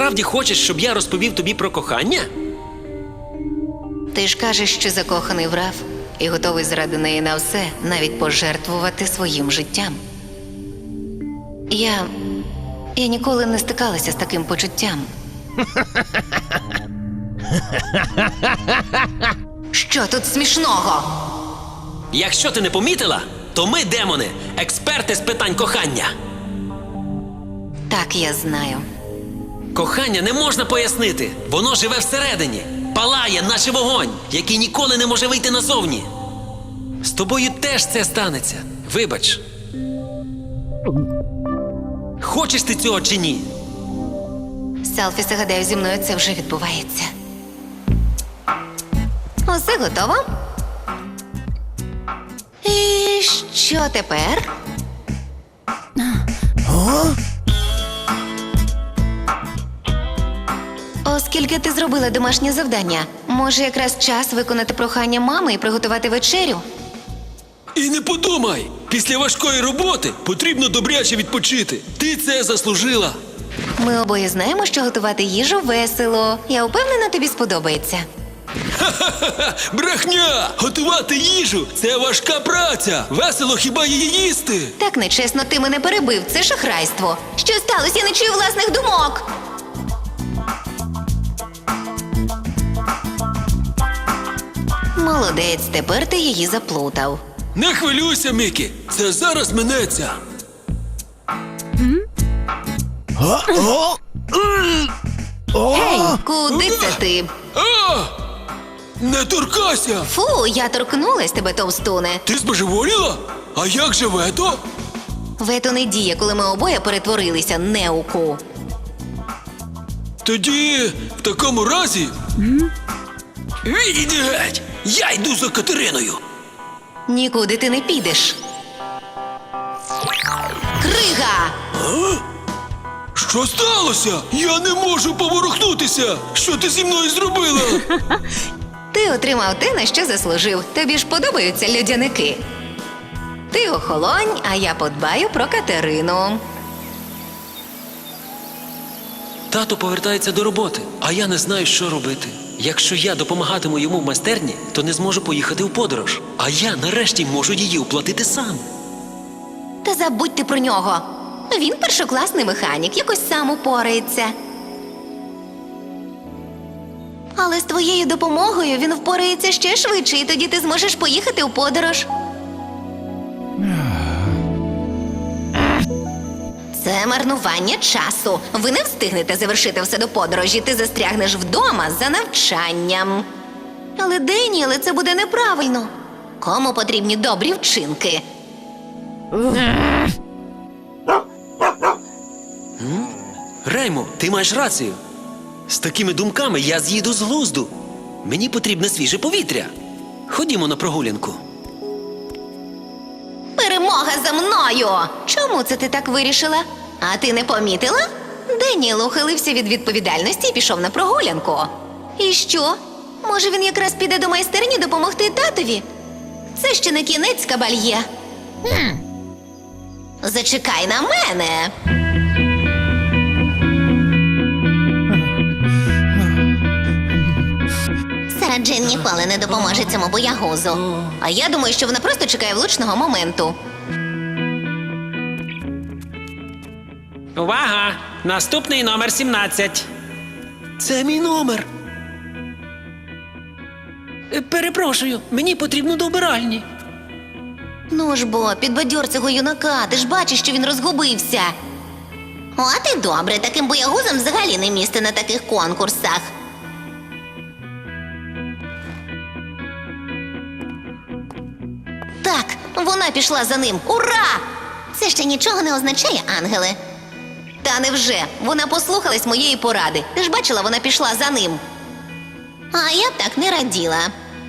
Справді хочеш, щоб я розповів тобі про кохання? Ти ж кажеш, що закоханий в Раф і готовий заради неї на все, навіть пожертвувати своїм життям. Я. Я ніколи не стикалася з таким почуттям. Що тут смішного? Якщо ти не помітила, то ми, демони, експерти з питань кохання. Так, я знаю. Кохання не можна пояснити. Воно живе всередині, палає, наче вогонь, який ніколи не може вийти назовні. З тобою теж це станеться. Вибач. Хочеш ти цього чи ні? Селфіси, гадаю, зі мною це вже відбувається. Усе готово? І що тепер? Оскільки ти зробила домашнє завдання, може якраз час виконати прохання мами і приготувати вечерю? І не подумай! Після важкої роботи потрібно добряче відпочити. Ти це заслужила. Ми обоє знаємо, що готувати їжу весело. Я впевнена, тобі сподобається. Ха-ха! Брехня! Готувати їжу це важка праця. Весело хіба її їсти? Так нечесно, ти мене перебив. Це шахрайство. Що сталося? Я не чую власних думок. Молодець, тепер ти її заплутав. Не хвилюйся, Мікі. Це зараз минеться. Гей, куди це ти? А! Не торкайся! Фу, я торкнулась тебе, товстуне. Ти збожеволіла? А як же вето? Вето не діє, коли ми обоє перетворилися неуку. Тоді в такому разі. Відійди геть! Я йду за Катериною. Нікуди ти не підеш. Крига! Що сталося? Я не можу поворухнутися. Що ти зі мною зробила? Ти отримав те, на що заслужив. Тобі ж подобаються льодяники. Ти охолонь, а я подбаю про Катерину. Тато повертається до роботи, а я не знаю, що робити. Якщо я допомагатиму йому в майстерні, то не зможу поїхати в подорож. А я нарешті можу її оплатити сам. Та забудьте про нього. Він першокласний механік, якось сам упорається. Але з твоєю допомогою він впорається ще швидше, і тоді ти зможеш поїхати у подорож. Це марнування часу. Ви не встигнете завершити все до подорожі. Ти застрягнеш вдома за навчанням. Але Деніеле, це буде неправильно. Кому потрібні добрі вчинки? Реймо, ти маєш рацію. З такими думками я з'їду з глузду. Мені потрібне свіже повітря. Ходімо на прогулянку. Перемога за мною! Чому це ти так вирішила? А ти не помітила? Деніел ухилився від відповідальності і пішов на прогулянку. І що? Може, він якраз піде до майстерні допомогти татові? Це ще не кінець кабальє. Хм. Зачекай на мене. Сара Джейн ніколи не допоможе цьому боягузу. А я думаю, що вона просто чекає влучного моменту. Увага! Наступний номер 17. Це мій номер. Перепрошую, мені потрібно до вбиральні. Ну ж бо, підбадьор цього юнака, ти ж бачиш, що він розгубився. О, а ти добре, таким боягузам взагалі не місце на таких конкурсах. Так, вона пішла за ним. Ура! Це ще нічого не означає, ангеле. Та невже? Вона послухалась моєї поради. Ти ж бачила, вона пішла за ним. А я б так не раділа.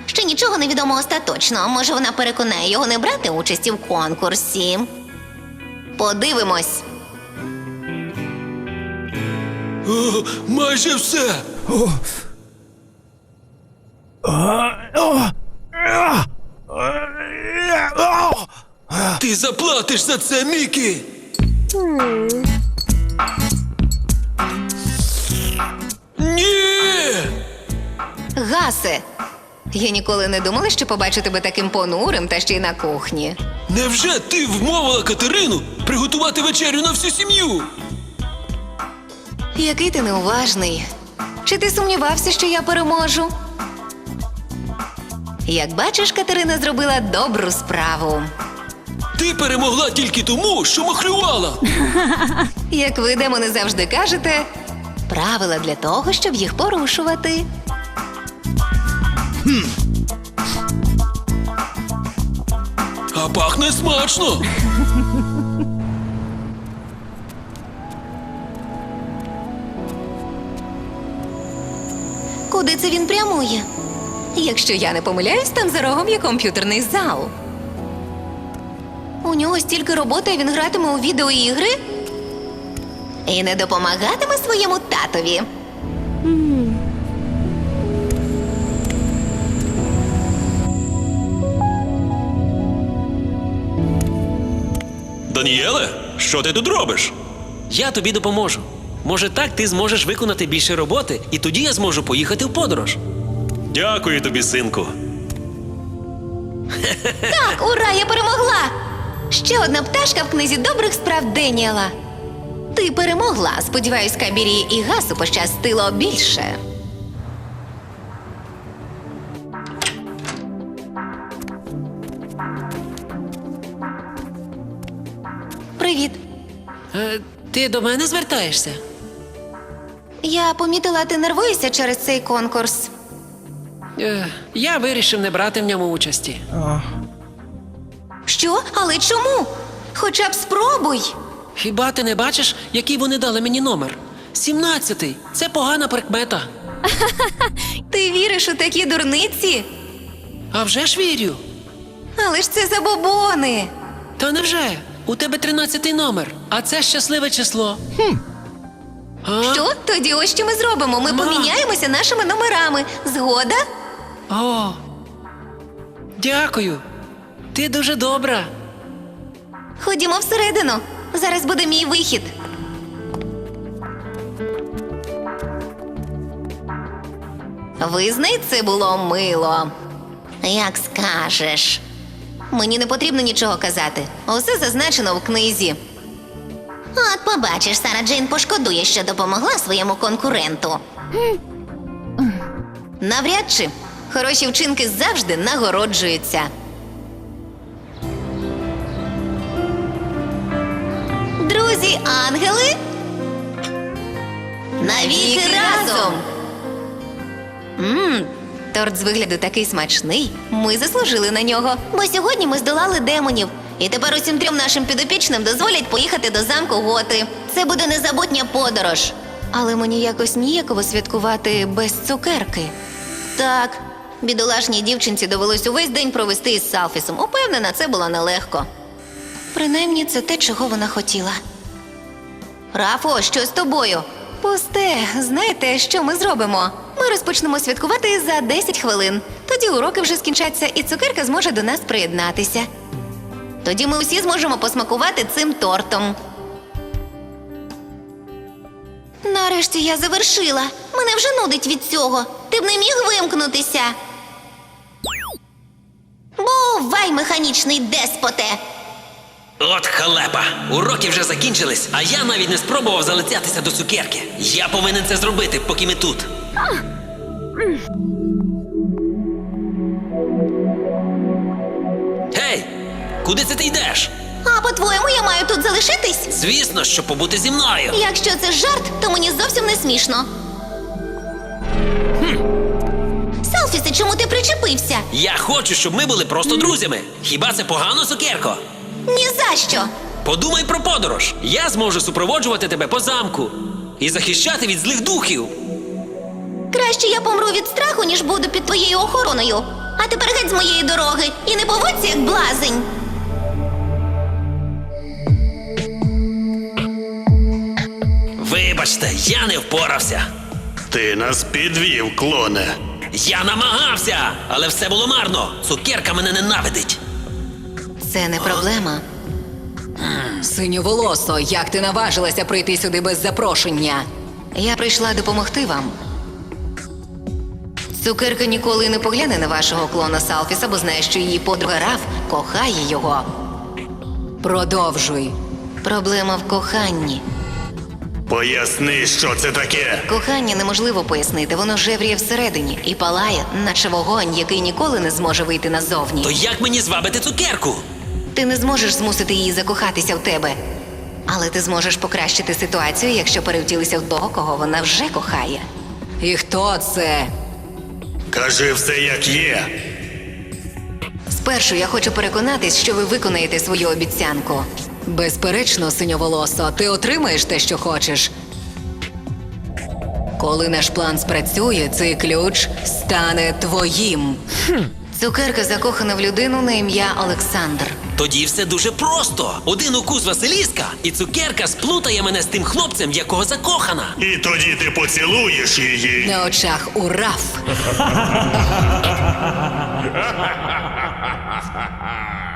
Ще нічого не відомо остаточно. Може, вона переконає його не брати участі в конкурсі. Подивимось. О, майже все. Ти заплатиш за це, Мікі. Гасе. Я ніколи не думала, що побачу тебе таким понурим та ще й на кухні. Невже ти вмовила Катерину приготувати вечерю на всю сім'ю? Який ти неуважний. Чи ти сумнівався, що я переможу? Як бачиш, Катерина зробила добру справу. Ти перемогла тільки тому, що махлювала. Як ви, демони, завжди кажете, правила для того, щоб їх порушувати. А пахне смачно. Куди це він прямує? Якщо я не помиляюсь, там за рогом є комп'ютерний зал. У нього стільки роботи, а він гратиме у відеоігри і не допомагатиме своєму татові. Даніеле, що ти тут робиш? Я тобі допоможу. Може, так ти зможеш виконати більше роботи, і тоді я зможу поїхати в подорож. Дякую тобі, синку. Так, ура, я перемогла! Ще одна пташка в книзі добрих справ Деніела. Ти перемогла. Сподіваюсь, Кабірі і Гасу пощастило більше. Ти до мене звертаєшся? Я помітила, ти нервуєшся через цей конкурс. Е, я вирішив не брати в ньому участі. Що? Але чому? Хоча б спробуй. Хіба ти не бачиш, який вони дали мені номер? Сімнадцятий. Це погана прикмета. Ти віриш у такі дурниці? А вже ж вірю. Але ж це забобони. Та невже? У тебе тринадцятий номер, а це щасливе число. Хм. А? Що? Тоді ось що ми зробимо. Ми Ма. поміняємося нашими номерами. Згода? О. Дякую. Ти дуже добра. Ходімо всередину. Зараз буде мій вихід. Визнай, це було мило. Як скажеш. Мені не потрібно нічого казати. Усе зазначено в книзі. От побачиш, Сара Джейн пошкодує, що допомогла своєму конкуренту. Навряд чи хороші вчинки завжди нагороджуються. Друзі, ангели. Навіки разом. Мм, торт з вигляду такий смачний. Ми заслужили на нього. Бо сьогодні ми здолали демонів. І тепер усім трьом нашим підопічним дозволять поїхати до замку Готи. Це буде незабутня подорож. Але мені якось ніяково святкувати без цукерки. Так, бідолашній дівчинці довелось увесь день провести із Салфісом. Упевнена, це було нелегко. Принаймні, це те, чого вона хотіла. Рафо, що з тобою? Пусте, знаєте, що ми зробимо? Ми розпочнемо святкувати за 10 хвилин. Тоді уроки вже скінчаться, і цукерка зможе до нас приєднатися. Тоді ми усі зможемо посмакувати цим тортом. Нарешті я завершила. Мене вже нудить від цього. Ти б не міг вимкнутися. Бувай, механічний деспоте. От халепа! Уроки вже закінчились, а я навіть не спробував залицятися до цукерки. Я повинен це зробити, поки ми тут. Гей! Куди це ти йдеш? А по-твоєму, я маю тут залишитись? Звісно, щоб побути зі мною. Якщо це жарт, то мені зовсім не смішно. Селфіси, чому ти причепився? Я хочу, щоб ми були просто друзями. Хіба це погано, цукерко? Ні за що. Подумай про подорож. Я зможу супроводжувати тебе по замку і захищати від злих духів. Краще я помру від страху, ніж буду під твоєю охороною. А тепер геть з моєї дороги і не поводься як блазень. Вибачте, я не впорався. Ти нас підвів, клоне. Я намагався, але все було марно. Цукерка мене ненавидить. Це не проблема. Синьоволосо, як ти наважилася прийти сюди без запрошення? Я прийшла допомогти вам. Цукерка ніколи не погляне на вашого клона Салфіса, бо знає, що її подруга Раф кохає його. Продовжуй. Проблема в коханні. Поясни, що це таке. Кохання неможливо пояснити, воно жевріє всередині і палає, наче вогонь, який ніколи не зможе вийти назовні. То як мені звабити цукерку? Ти не зможеш змусити її закохатися в тебе. Але ти зможеш покращити ситуацію, якщо перевтілися в того, кого вона вже кохає. І хто це? Кажи все як є. Спершу я хочу переконатись, що ви виконаєте свою обіцянку. Безперечно, синьоволосо, ти отримаєш те, що хочеш. Коли наш план спрацює, цей ключ стане твоїм. Цукерка закохана в людину на ім'я Олександр. Тоді все дуже просто. Один укус Василіска, і цукерка сплутає мене з тим хлопцем, в якого закохана. І тоді ти поцілуєш її. На очах у Раф.